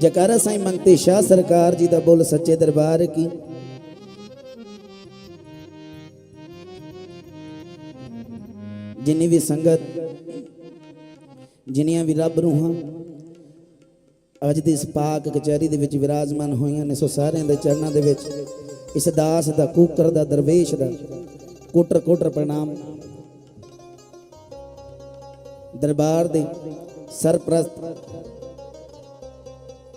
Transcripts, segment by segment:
ਜਕਾਰਾ ਸਾਈਂ ਮੰਗਤੇ ਸ਼ਾਹ ਸਰਕਾਰ ਜੀ ਦਾ ਬੋਲ ਸੱਚੇ ਦਰਬਾਰ ਕੀ? ਜਿੰਨੀ ਵੀ ਸੰਗਤ, ਜਿੰਨੀਆਂ ਵੀ ਰੱਬ ਰੂਹਾਂ, ਅੱਜ ਦੀ ਇਸ ਪਾਕ ਕਚਹਿਰੀ ਦੇ ਵਿੱਚ ਵਿਰਾਜਮਾਨ ਹੋਈਆਂ ਨੇ, ਸੋ ਸਾਰਿਆਂ ਦੇ ਚਰਨਾਂ ਦੇ ਵਿੱਚ ਇਸ ਦਾਸ ਦਾ, ਕੂਕਰ ਦਾ, ਦਰਵੇਸ਼ ਦਾ ਕੋਟਰ ਕੋਟਰ ਪ੍ਰਣਾਮ ਦਰਬਾਰ ਦੇ ਸਰਪ੍ਰਸਤ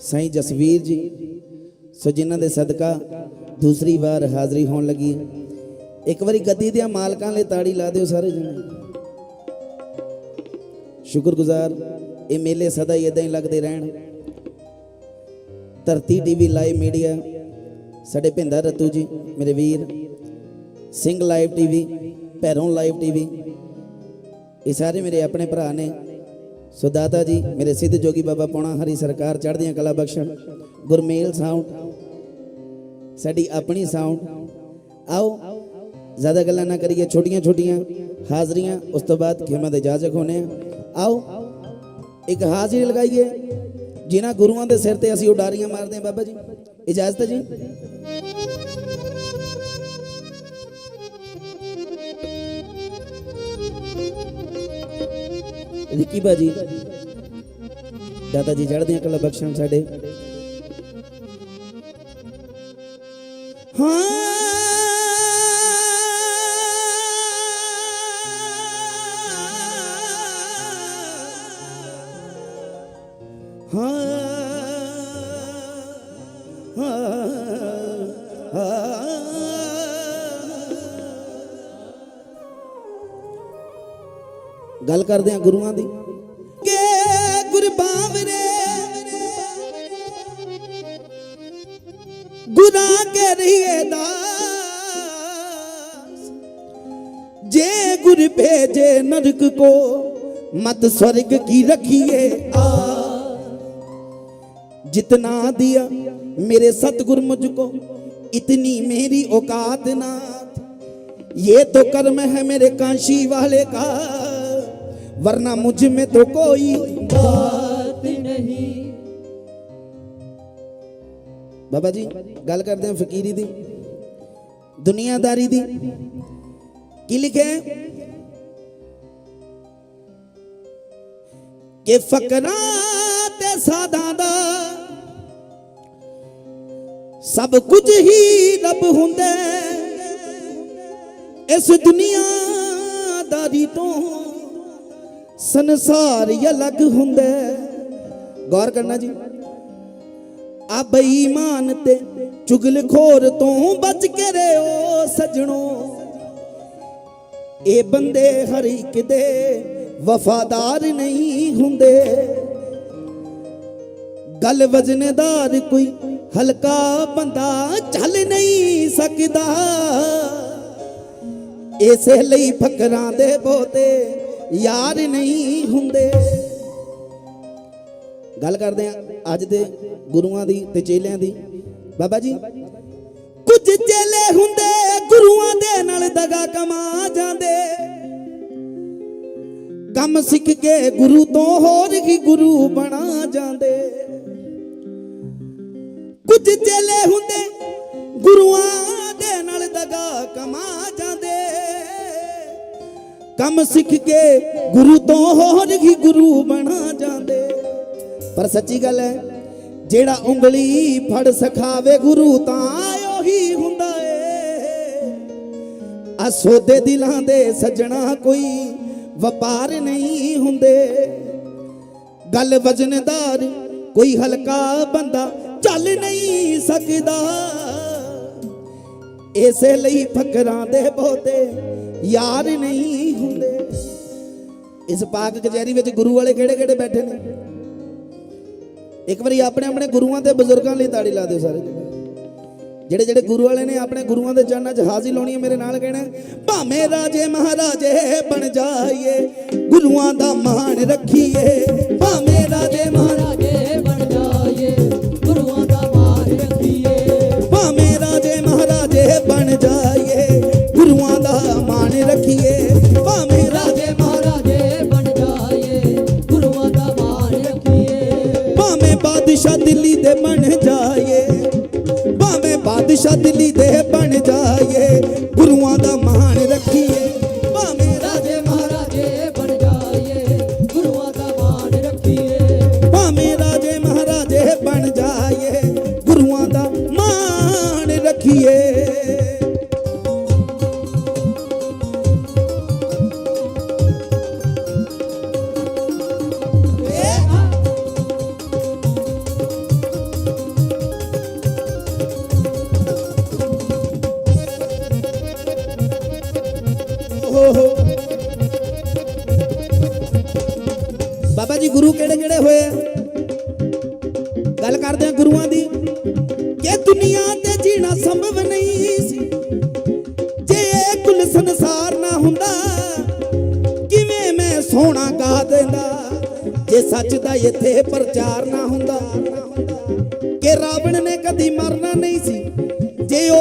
ਸਾਈਂ ਜਸਵੀਰ ਜੀ। ਸੋ ਜਿਨ੍ਹਾਂ ਦੇ ਸਦਕਾ ਦੂਸਰੀ ਵਾਰ ਹਾਜ਼ਰੀ ਹੋਣ ਲੱਗੀ ਇੱਕ ਵਾਰੀ ਗੱਦੀ ਦੇ ਮਾਲਕਾਂ ਲਈ ਤਾੜੀ ਲਾ ਦਿਓ ਸਾਰੇ ਜਣੇ। ਸ਼ੁਕਰਗੁਜ਼ਾਰ, ਇਹ ਮੇਲੇ ਸਦਾ ਹੀ ਇਦਾਂ ਹੀ ਲੱਗਦੇ ਰਹਿਣ। ਧਰਤੀ ਟੀਵੀ ਲਾਈਵ ਮੀਡੀਆ, ਸਾਡੇ ਭਿੰਦਾ ਰਤੂ ਜੀ, ਮੇਰੇ ਵੀਰ। Singh live TV, Bhairon live TV ਇਹ ਸਾਰੇ ਮੇਰੇ ਆਪਣੇ ਭਰਾ ਨੇ। ਸੋ ਦਾਤਾ ਜੀ, ਮੇਰੇ ਸਿੱਧ ਜੋਗੀ ਬਾਬਾ ਪੌਣਾ ਹਰੀ ਸਰਕਾਰ, ਚੜ੍ਹਦੀਆਂ ਕਲਾ ਬਖਸ਼ਣ। ਗੁਰਮੇਲ ਸਾਊਂਡ, ਸਾਡੀ ਆਪਣੀ ਸਾਊਂਡ। ਆਓ, ਜ਼ਿਆਦਾ ਗੱਲਾਂ ਨਾ ਕਰੀਏ ਛੋਟੀਆਂ ਛੋਟੀਆਂ ਹਾਜ਼ਰੀਆਂ, ਉਸ ਤੋਂ ਬਾਅਦ ਖੇਮਾ ਦੇ ਇਜਾਜ਼ਤ ਹੋਣੇ ਆ। ਆਓ, ਇੱਕ ਹਾਜ਼ਰੀ ਲਗਾਈਏ, ਜਿਨ੍ਹਾਂ ਗੁਰੂਆਂ ਦੇ ਸਿਰ ਤੇ ਅਸੀਂ ਉਡਾਰੀਆਂ ਮਾਰਦੇ ਹਾਂ, ਬਾਬਾ ਜੀ। ਇਜਾਜ਼ਤ ਜੀ? ਰਿੱਕੀ ਬਾਜੀ ਦਾਦਾ ਜੀ ਚੜ੍ਹਦੀਆਂ ਕਲਾ ਬਖਸ਼ਣ ਸਾਡੇ। ਹਾਂ। ਗੱਲ ਕਰਦੇ ਆ ਗੁਰੂਆਂ ਦੀ ਕਿ ਗੁਰਬਾਵਰੇ ਗੁਨਾਹ ਕੇ ਰਹੀਏ ਦਾਸ ਜੇ ਗੁਰ ਭੇਜੇ ਨਰਕ ਕੋ ਮਤ स्वर्ग की रखिए आ जितना दिया मेरे सतगुर मुझको इतनी मेरी औकात नाथ ये तो कर्म है मेरे काशी वाले का वरना मुझ में तो कोई ਬਾਤ ਨਹੀਂ ਬਾਬਾ ਜੀ ਗੱਲ ਕਰਦੇ ਹਾਂ ਫਕੀਰੀ ਦੀ ਦੁਨੀਆਦਾਰੀ ਦੀ ਕੀ ਲਿਖਿਆ ਹੈ? ਕਿ ਫਕਰਾਂ ਤੇ ਸਾਦਾਂ ਦਾ ਸਭ ਕੁਝ ਹੀ ਰੱਬ ਹੁੰਦਾ ਹੈ। ਇਸ ਦੁਨੀਆਦਾਰੀ ਤੋਂ ਸੰਸਾਰ ਹੀ ਅਲੱਗ ਹੁੰਦਾ। ਗੌਰ ਕਰਨਾ ਜੀ। ਆ ਬੇਈਮਾਨ ਤੇ ਚੁਗਲਖੋਰ ਤੋਂ ਬਚ ਕੇ ਰਿਓ ਸਜਣੋ। ਇਹ ਬੰਦੇ ਹਰ ਇੱਕ ਦੇ ਵਫਾਦਾਰ ਨਹੀਂ ਹੁੰਦੇ। ਗੱਲ ਵਜਨਦਾਰ ਕੋਈ ਹਲਕਾ ਬੰਦਾ ਚੱਲ ਨਹੀਂ ਸਕਦਾ। ਇਸੇ ਲਈ ਫਕਰਾਂ ਦੇ ਬੋਤੇ ਯਾਰ ਨਹੀਂ ਹੁੰਦੇ। ਗੱਲ ਕਰਦੇ ਆ ਅੱਜ ਦੇ ਗੁਰੂਆਂ ਦੀ ਤੇ ਚੇਲਿਆਂ ਦੀ। ਬਾਬਾ ਜੀ, ਕੁਝ ਚੇਲੇ ਹੁੰਦੇ, ਗੁਰੂਆਂ ਦੇ ਨਾਲ ਦਗਾ ਕਮਾ ਜਾਂਦੇ। ਕੰਮ ਸਿੱਖ ਕੇ ਗੁਰੂ ਤੋਂ ਹੋਰ ਹੀ ਗੁਰੂ ਬਣਾ ਜਾਂਦੇ। ਕੁਝ ਚੇਲੇ ਹੁੰਦੇ, ਗੁਰੂਆਂ ਦੇ ਨਾਲ ਦਗਾ ਕਮਾ ਜਾਂਦੇ। ਕੰਮ ਸਿੱਖ ਕੇ ਗੁਰੂ ਤੋਂ ਹੋਰ ਹੀ ਗੁਰੂ ਬਣਾ ਜਾਂਦੇ। ਪਰ ਸੱਚੀ ਗੱਲ ਹੈ, ਜਿਹੜਾ ਉਂਗਲੀ ਫੜ ਸਖਾਵੇ ਗੁਰੂ ਤਾਂ ਉਹੀ ਹੁੰਦਾ ਏ। ਆ ਸੋਦੇ ਦਿਲਾਂ ਦੇ ਸੱਜਣਾ ਕੋਈ ਵਪਾਰ ਨਹੀਂ ਹੁੰਦੇ। ਗੱਲ ਵਜਨਦਾਰ ਕੋਈ ਹਲਕਾ ਬੰਦਾ ਚੱਲ ਨਹੀਂ ਸਕਦਾ। ਇਸੇ ਲਈ ਫਕਰਾਂ ਦੇ ਬਹੁਤੇ ਯਾਰ ਨਹੀਂ ਹੁੰਦੇ। ਇਸ ਪਾਕ ਕਚਹਿਰੀ ਵਿੱਚ ਗੁਰੂ ਵਾਲੇ ਕਿਹੜੇ ਕਿਹੜੇ ਬੈਠੇ ਨੇ? ਇੱਕ ਵਾਰੀ ਆਪਣੇ ਆਪਣੇ ਗੁਰੂਆਂ ਤੇ ਬਜ਼ੁਰਗਾਂ ਲਈ ਤਾੜੀ ਲਾ ਦਿਓ ਸਾਰੇ ਜਿਹੜੇ ਜਿਹੜੇ ਗੁਰੂ ਵਾਲੇ ਨੇ ਆਪਣੇ ਗੁਰੂਆਂ ਦੇ ਚਰਨਾਂ 'ਚ ਹਾਜ਼ਰੀ ਲਾਉਣੀ ਹੈ, ਮੇਰੇ ਨਾਲ ਕਹਿਣਾ ਭਾਵੇਂ ਰਾਜੇ ਮਹਾਰਾਜੇ ਬਣ ਜਾਈਏ, ਗੁਰੂਆਂ ਦਾ ਮਾਣ ਰੱਖੀਏ, ਭਾਵੇਂ ਰਾਜੇ ਮਹਾਰਾਜੇ ਰੱਖੀਏ, ਭਾਵੇਂ ਰਾਜੇ ਮਹਾਰਾਜੇ ਬਣ ਜਾਏ ਗੁਰੂਆਂ ਦਾ ਭਾਵੇਂ ਬਾਦਸ਼ਾਹ ਦਿੱਲੀ ਦੇ ਬਣ ਜਾਏ ਭਾਵੇਂ ਬਾਦਸ਼ਾਹ ਦਿੱਲੀ ਦੇ ਬਣ ਜਾਏ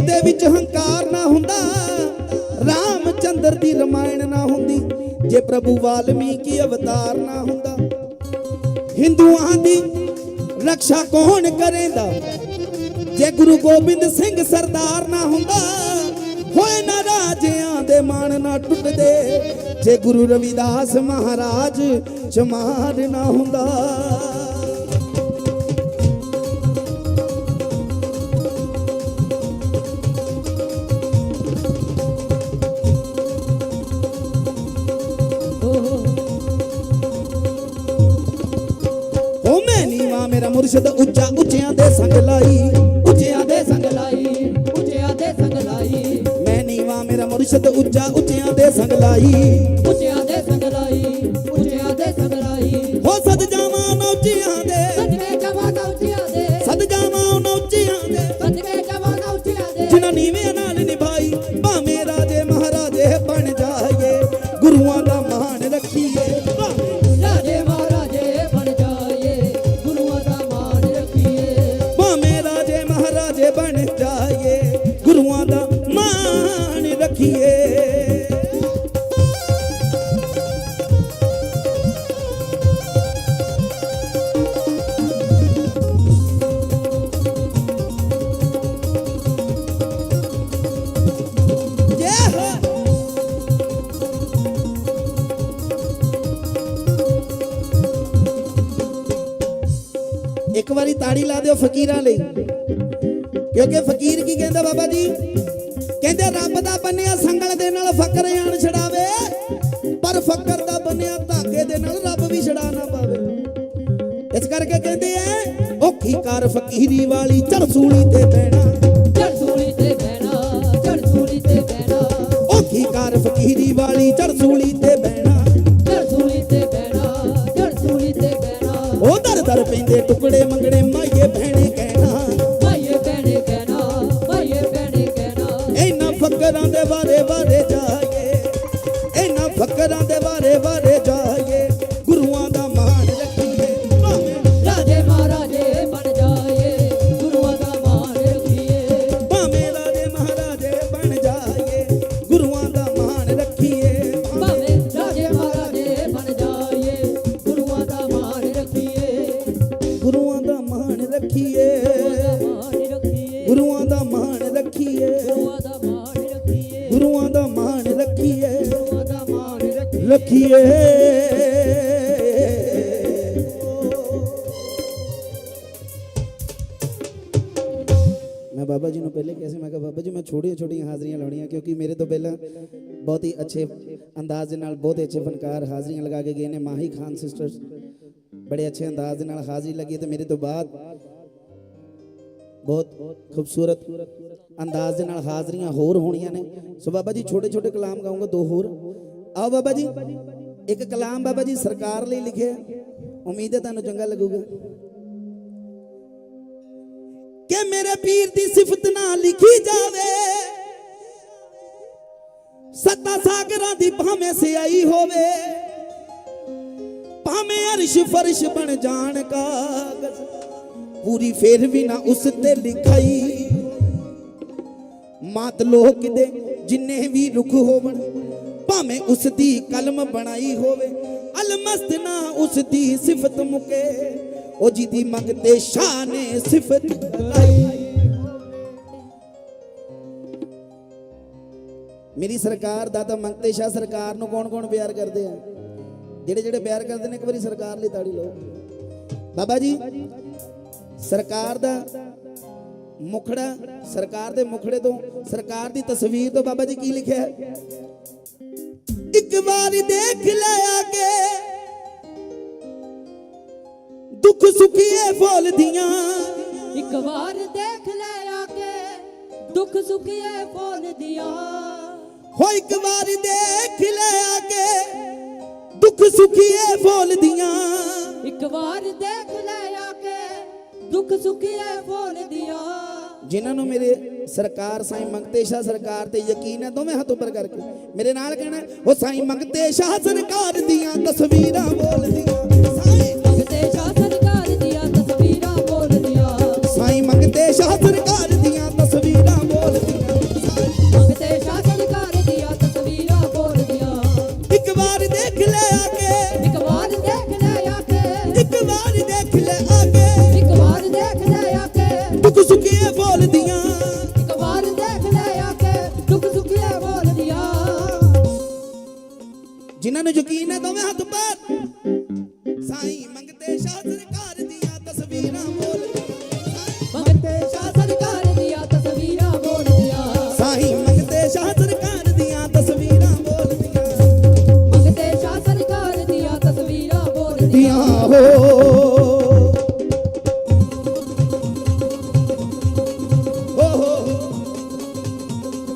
ਉਹਦੇ ਵਿੱਚ ਹੰਕਾਰ ਨਾ ਹੁੰਦਾ, ਰਾਮਚੰਦਰ ਦੀ ਰਮਾਇਣ ਨਾ ਹੁੰਦੀ, ਜੇ ਪ੍ਰਭੂ ਵਾਲਮੀਕੀ ਅਵਤਾਰ ਨਾ ਹੁੰਦਾ। ਹਿੰਦੂਆਂ ਦੀ ਰੱਖਿਆ ਕੌਣ ਕਰੇਂਦਾ? ਜੇ ਗੁਰੂ ਗੋਬਿੰਦ ਸਿੰਘ ਸਰਦਾਰ ਨਾ ਹੁੰਦਾ, ਹੋਏ ਨਾ ਰਾਜਿਆਂ ਦੇ ਮਾਣ ਨਾ ਟੁੱਟਦੇ। ਜੇ ਗੁਰੂ ਰਵਿਦਾਸ ਮਹਾਰਾਜ ਚਮਾਰ ਨਾ ਹੁੰਦਾ। ਨੀਵਾ ਉੱਚਾ ਉੱਚਿਆਂ ਦੇ ਸੰਗ ਲਾਈ, ਉੱਚਿਆਂ ਦੇ ਸੰਗ ਲਾਈ, ਉੱਚਿਆਂ ਦੇ ਸੰਗ ਲਾਈ। ਮੈਂ ਨੀਵਾ ਮੇਰਾ ਮੁਰਸ਼ਿਦ ਉੱਚਾ ਉੱਚਿਆਂ ਦੇ ਸੰਗ ਲਾਈ। ਤਾੜੀ ਲਾ ਦਿਓ ਫਕੀਰਾਂ ਲਈ। ਕਿਉਂਕਿ ਫਕੀਰ ਕੀ ਕਹਿੰਦਾ ਬਾਬਾ ਜੀ? ਕਹਿੰਦੇ ਰੱਬ ਦਾ ਬੰਨਿਆ ਸੰਗਲ ਦੇ ਨਾਲ ਫਕਰ ਆਣ ਛਡਾਵੇ, ਪਰ ਫਕਰ ਦਾ ਬੰਨਿਆ ਧਾਗੇ ਦੇ ਨਾਲ ਰੱਬ ਵੀ ਛਡਾ ਨਾ ਪਾਵੇ। ਇਸ ਕਰਕੇ ਕਹਿੰਦੇ ਐ, ਔਖੀ ਕਰ ਫਕੀਰੀ ਵਾਲੀ ਚਰਸੂਲੀ ਤੇ ਬਹਿਣਾ। ਛੋਟੀਆਂ ਛੋਟੀਆਂ ਹਾਜ਼ਰੀਆਂ ਲਾਉਣੀਆਂ, ਕਿਉਂਕਿ ਮੇਰੇ ਤੋਂ ਪਹਿਲਾਂ ਬਹੁਤ ਹੀ ਅੱਛੇ ਅੰਦਾਜ਼ ਦੇ ਨਾਲ, ਬਹੁਤ ਹੀ ਅੱਛੇ ਫਨਕਾਰ ਹਾਜ਼ਰੀਆਂ ਲਗਾ ਕੇ ਗਏ ਨੇ ਮਾਹੀ ਖਾਨ ਸਿਸਟਰਸ ਬੜੇ ਅੱਛੇ ਅੰਦਾਜ਼ ਦੇ ਨਾਲ ਹਾਜ਼ਰੀ ਲੱਗੀ ਤੇ ਮੇਰੇ ਤੋਂ ਬਾਅਦ ਬਹੁਤ ਖੂਬਸੂਰਤ ਅੰਦਾਜ਼ ਦੇ ਨਾਲ ਹਾਜ਼ਰੀਆਂ ਹੋਰ ਹੋਣੀਆਂ ਨੇ। ਸੋ ਬਾਬਾ ਜੀ ਛੋਟੇ ਛੋਟੇ ਕਲਾਮ ਗਾਉਂਗਾ, ਦੋ ਹੋਰ। ਆਓ ਬਾਬਾ ਜੀ, ਇੱਕ ਕਲਾਮ ਬਾਬਾ ਜੀ ਸਰਕਾਰ ਲਈ ਲਿਖਿਆ। ਉਮੀਦ ਹੈ ਤੁਹਾਨੂੰ ਚੰਗਾ ਲੱਗੂਗਾ। ਕਿ ਮੇਰੇ ਪੀਰ ਦੀ ਸਿਫਤ ਨਾ ਲਿਖੀ ਜਾਵੇ। ਸੱਤਾ ਸਾਗਰਾਂ ਦੀ ਭਾਵੇਂ ਸਿਆਈ ਹੋਵੇ, ਭਾਵੇਂ ਅਰਸ਼ ਫਰਸ਼ ਬਣ ਜਾਣ ਕਾਗਜ਼, ਪੂਰੀ ਫੇਰ ਵੀ ਨਾ ਉਸ ਤੇ ਲਿਖਾਈ। ਮਾਤ ਲੋਕ ਦੇ ਜਿੰਨੇ ਵੀ ਰੁਖ ਹੋਵਣ, ਭਾਵੇਂ ਉਸ ਦੀ ਕਲਮ ਬਣਾਈ ਹੋਵੇ, ਅਲਮਸਤ ਨਾ ਉਸ ਦੀ ਸਿਫਤ ਮੁਕੇ। ਉਹ ਜਿਹਦੀ ਮੰਗਤੇ ਸ਼ਾਹ ਨੇ ਸਿਫਤ ਕਰਾਈ ਮੇਰੀ ਸਰਕਾਰ ਦਾ ਮੰਗਤੇ ਸ਼ਾਹ ਸਰਕਾਰ ਨੂੰ ਕੌਣ ਕੌਣ ਪਿਆਰ ਕਰਦੇ ਆ? ਜਿਹੜੇ ਜਿਹੜੇ ਪਿਆਰ ਕਰਦੇ ਨੇ ਇੱਕ ਵਾਰੀ ਸਰਕਾਰ ਲਈ ਤਾੜੀ ਲਓ। ਬਾਬਾ ਜੀ, ਸਰਕਾਰ ਦਾ ਮੁਖੜਾ, ਸਰਕਾਰ ਦੇ ਮੁਖੜੇ ਤੋਂ, ਸਰਕਾਰ ਦੀ ਤਸਵੀਰ ਤੋਂ ਬਾਬਾ ਜੀ ਕੀ ਲਿਖਿਆ ਇੱਕ ਵਾਰੀ ਦੇਖ ਲੈ ਆਗੇ ਦੁੱਖ ਸੁਖੀਏ ਫੁੱਲਦੀਆਂ ਇੱਕ ਵਾਰ ਦੇਖ ਲੈ ਆ ਕੇ ਦੁੱਖ ਸੁਖੀਏ ਫੁੱਲ ਦਿਆ। ਹੋ ਇੱਕ ਵਾਰੀ ਦੇਖ ਲੈ ਆਗੇ ਦੁੱਖ ਸੁਖੀਏ ਫੁੱਲਦੀਆਂ ਇੱਕ ਵਾਰ ਦੇਖ ਲੈ ਆ ਕੇ ਦੁੱਖ ਸੁਖੀਏ ਫੁੱਲ ਦਿਆ। ਜਿਨ੍ਹਾਂ ਨੂੰ ਮੇਰੇ ਸਰਕਾਰ ਸਾਈਂ ਮੰਗਤੇ ਸ਼ਾਹ ਸਰਕਾਰ ਤੇ ਯਕੀਨ ਹੈ ਦੋਵੇਂ ਹੱਥ ਉੱਪਰ ਕਰਕੇ। ਮੇਰੇ ਨਾਲ ਕਹਿਣਾ ਉਹ ਸਾਈਂ ਮੰਗਤੇ ਸ਼ਾਹ ਸਰਕਾਰ ਦੀਆਂ ਤਸਵੀਰਾਂ ਬੋਲਦੀਆਂ। ਮੰਗਤੇ ਸਰਕਾਰ ਦੀਆਂ ਤਸਵੀਰਾਂ ਬੋਲਦੀਆਂ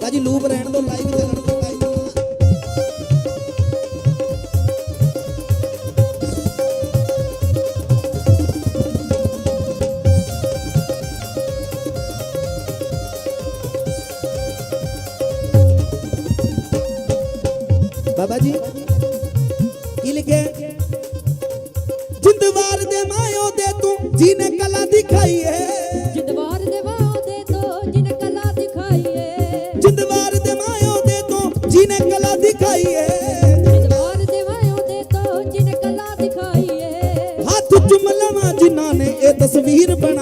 ਭਾਜੀ ਲੂਪ ਰਹਿਣ ਤੋਂ ਲਾਈਵ ਚੱਲਣ ਤੋਂ ਲਾਈਵ ਬਾਬਾ ਜੀ ਕੀ ਲਿਖਿਆ? ਜਿੰਦਵਾਰ ਦੇ ਮਾਇਓ ਦੇ ਤੂੰ ਜਿਹਨੇ ਕਲਾ ਦਿਖਾਈ ਹੈ ਜਿੰਦਵਾਰ ਦੇ ਵਾਦੇ ਤੋਂ ਜਿਨ ਕਲਾ ਦਿਖਾਈਏ ਜਿੰਦਵਾਰ ਦੇ ਮਾਇਓ ਦੇ ਤੂੰ ਜਿਹਨੇ ਕਲਾ ਦਿਖਾਈ ਹੈ ਜਿੰਦਵਾਰ ਦੇ ਵਾਦੇ ਤੋਂ ਜਿਨ ਕਲਾ ਦਿਖਾਈਏ ਹੱਥ ਚੁੰਮ ਲਵਾਂ ਜਿਨ੍ਹਾਂ ਨੇ ਇਹ ਤਸਵੀਰ ਬਣਾਈ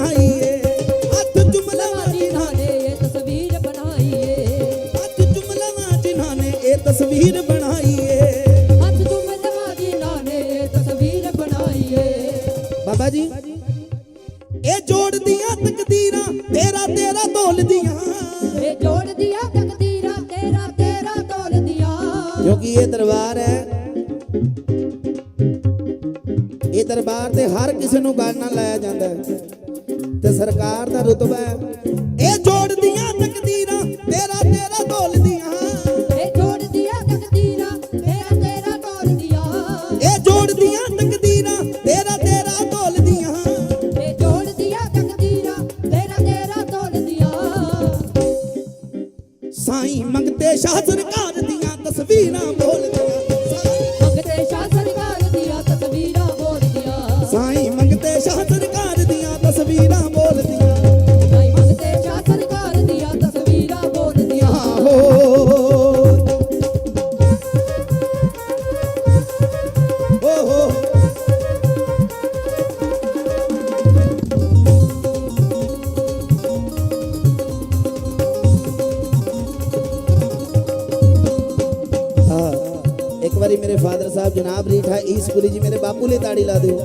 ਜਨਾਬ ਰੀਠਾ ਈਸਪੁਰੀ ਜੀ ਮੇਰੇ ਬਾਪੂ ਲਈ ਤਾੜੀ ਲਾ ਦਿਓ।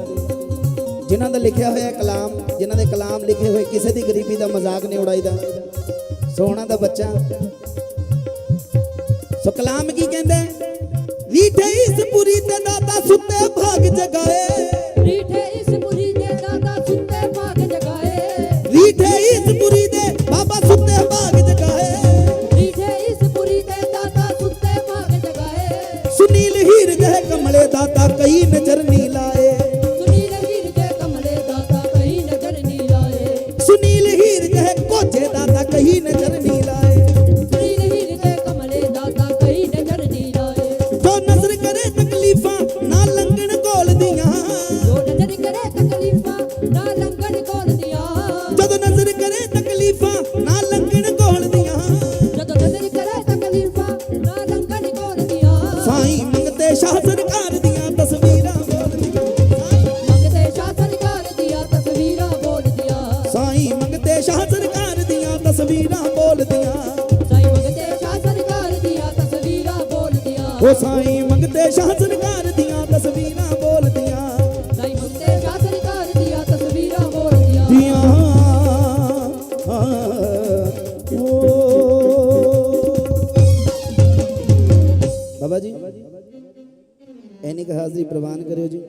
ਜਿਨ੍ਹਾਂ ਦਾ ਲਿਖਿਆ ਹੋਇਆ ਕਲਾਮ, ਜਿਨ੍ਹਾਂ ਦੇ ਕਲਾਮ ਲਿਖੇ ਹੋਏ, ਕਿਸੇ ਦੀ ਗਰੀਬੀ ਦਾ ਮਜ਼ਾਕ ਨਹੀਂ ਉਡਾਈਦਾ। ਸੋਹਣਾ ਦਾ ਬੱਚਾ। ਸੋ ਕਲਾਮ ਕੀ ਕਹਿੰਦਾ ਹੈ? ਰੀਠੇ ਇਸ ਪੁਰੀ ਤੇ ਸੁੱਤੇ ਭਾਗ ਜਗਾਏ। ਹਾਜ਼ਰੀ ਪ੍ਰਵਾਨ ਕਰਿਓ ਜੀ।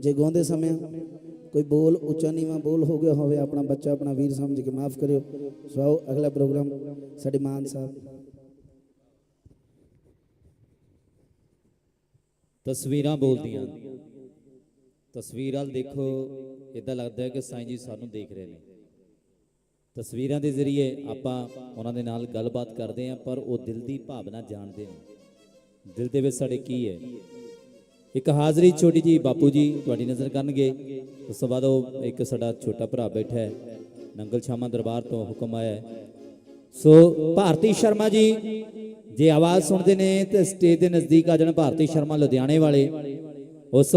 ਜੇ ਗਾਉਂਦੇ ਸਮੇਂ ਕੋਈ ਬੋਲ ਉੱਚਾ ਨੀਵਾਂ ਬੋਲ ਹੋ ਗਿਆ ਹੋਵੇ, ਆਪਣਾ ਬੱਚਾ, ਆਪਣਾ ਵੀਰ ਸਮਝ ਕੇ ਮਾਫ ਕਰਿਓ। ਸੋ ਆਓ ਅਗਲਾ ਪ੍ਰੋਗਰਾਮ ਸਾਡੇ ਮਾਨ ਸਾਹਿਬ। ਤਸਵੀਰਾਂ ਬੋਲਦੀਆਂ। ਤਸਵੀਰਾਂ ਦੇਖੋ ਇਦਾਂ ਲੱਗਦਾ ਹੈ ਕਿ ਸਾਈਂ ਜੀ ਸਾਨੂੰ ਦੇਖ ਰਹੇ ਨੇ। ਤਸਵੀਰਾਂ ਦੇ ਜ਼ਰੀਏ ਆਪਾਂ ਉਹਨਾਂ ਦੇ ਨਾਲ ਗੱਲਬਾਤ ਕਰਦੇ ਹਾਂ, ਪਰ ਉਹ ਦਿਲ ਦੀ ਭਾਵਨਾ ਜਾਣਦੇ ਨੇ। ਦਿਲ ਦੇ ਵਿੱਚ ਸਾਡੇ ਕੀ ਹੈ? ਇੱਕ ਹਾਜ਼ਰੀ ਛੋਟੀ ਜੀ ਬਾਪੂ ਜੀ ਤੁਹਾਡੀ ਨਜ਼ਰ ਕਰਨਗੇ। ਉਸ ਤੋਂ ਬਾਅਦ ਉਹ ਇੱਕ ਸਾਡਾ ਛੋਟਾ ਭਰਾ ਬੈਠਾ ਹੈ। ਨੰਗਲ ਸ਼ਾਮਾ ਦਰਬਾਰ ਤੋਂ ਹੁਕਮ ਆਇਆ ਸੋ ਭਾਰਤੀ ਸ਼ਰਮਾ ਜੀ, ਜੇ ਆਵਾਜ਼ ਸੁਣਦੇ ਨੇ ਤੇ ਸਟੇਜ ਦੇ ਨਜ਼ਦੀਕ ਆ ਜਾਣ ਭਾਰਤੀ ਸ਼ਰਮਾ ਲੁਧਿਆਣੇ ਵਾਲੇ। ਉਸ